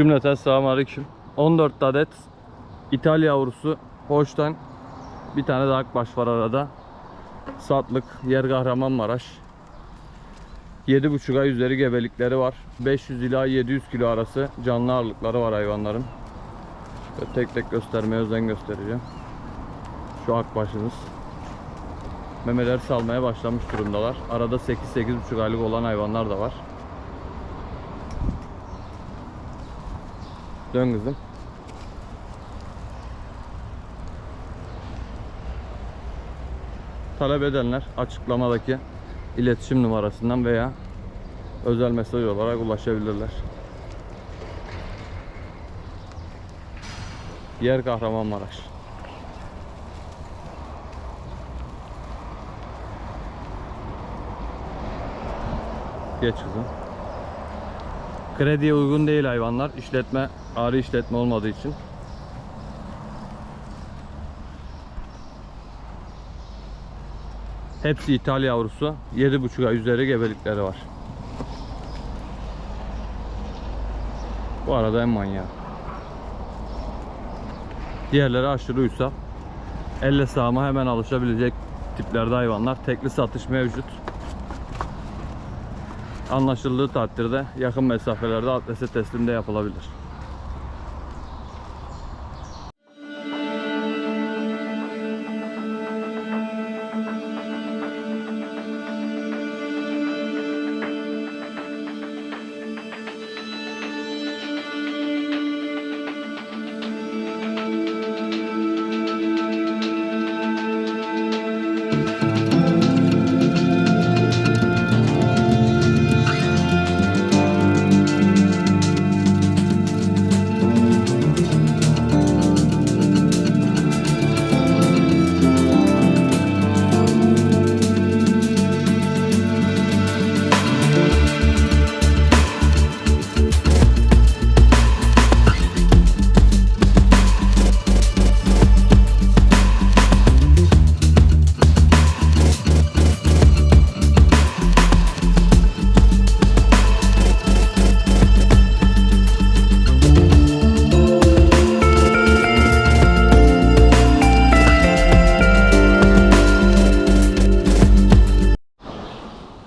Cümleten selamun aleyküm. 14 adet İtalya yavrusu Holstein. Bir tane de akbaş var arada. Satlık, yer Kahramanmaraş. 7,5 ay üzeri gebelikleri var. 500 ila 700 kilo arası canlı ağırlıkları var hayvanların. Böyle tek tek göstermeye özen göstereceğim. Şu akbaşımız. Memeler salmaya başlamış durumdalar. Arada 8-8,5 aylık olan hayvanlar da var. Dön kızım. Talep edenler açıklamadaki iletişim numarasından veya özel mesaj olarak ulaşabilirler. Yer Kahramanmaraş. Geç kızım. Krediye uygun değil hayvanlar. İşletme, ağrı işletme olmadığı için. Hepsi İtalya yavrusu. 7,5 ay üzeri gebelikleri var. Bu arada en manyağı. Diğerleri aşırı uysal. Elle sağma hemen alışabilecek tiplerde hayvanlar. Tekli satış mevcut. Anlaşıldığı takdirde yakın mesafelerde adrese teslim de yapılabilir.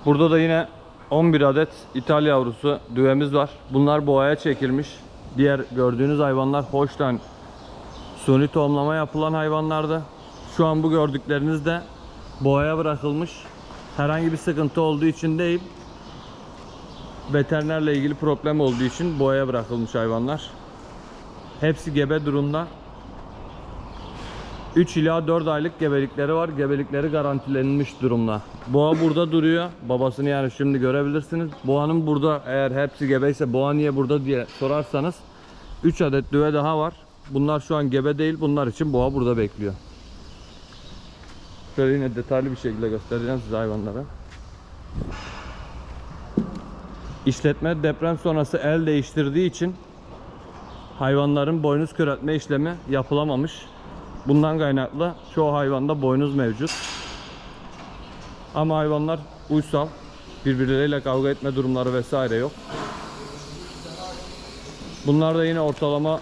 Burada da yine 11 adet İtalya yavrusu düvemiz var. Bunlar boğaya çekilmiş. Diğer gördüğünüz hayvanlar Holstein suni tohumlama yapılan hayvanlardı. Şu an bu gördükleriniz de boğaya bırakılmış. Herhangi bir sıkıntı olduğu için değil. Veterinerle ilgili problem olduğu için boğaya bırakılmış hayvanlar. Hepsi gebe durumda. 3 ila 4 aylık gebelikleri var. Gebelikleri garantilenmiş durumda. Boğa burada duruyor. Babasını yani şimdi görebilirsiniz. Boğanın burada eğer hepsi gebeyse boğa niye burada diye sorarsanız 3 adet düve daha var. Bunlar şu an gebe değil. Bunlar için boğa burada bekliyor. Şöyle yine detaylı bir şekilde göstereceğim size hayvanları. İşletme deprem sonrası el değiştirdiği için hayvanların boynuz köreltme işlemi yapılamamış. Bundan kaynaklı çoğu hayvanda boynuz mevcut. Ama hayvanlar uysal. Birbirleriyle kavga etme durumları vesaire yok. Bunlar da yine ortalama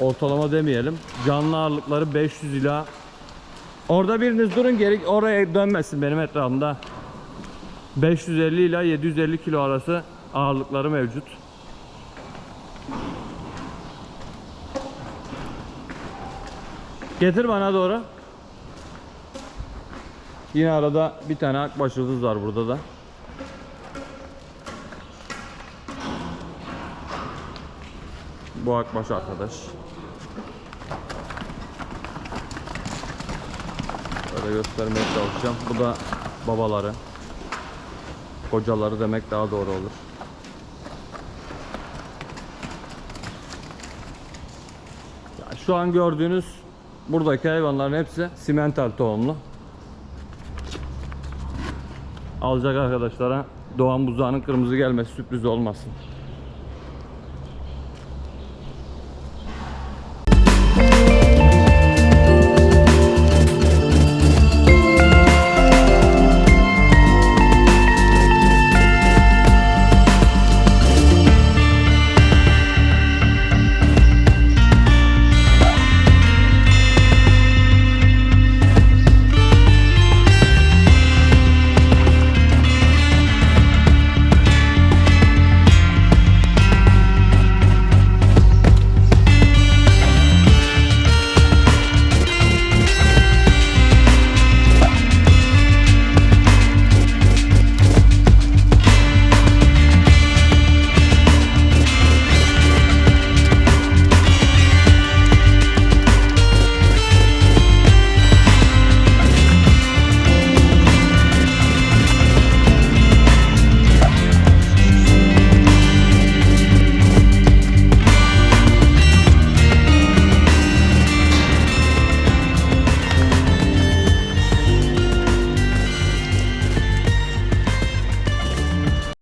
ortalama demeyelim. Canlı ağırlıkları 500 ila Orada biriniz durun geri oraya dönmesin benim etrafımda. 550 ila 750 kilo arası ağırlıkları mevcut. Getir bana doğru. Yine arada bir tane akbaş yıldız var burada da. Bu akbaş arkadaş. Böyle göstermeye çalışacağım. Bu da babaları. Kocaları demek daha doğru olur. Ya şu an gördüğünüz buradaki hayvanların hepsi simental tohumlu. Alacak arkadaşlara Doğan buzağının kırmızı gelmesi sürpriz olmasın.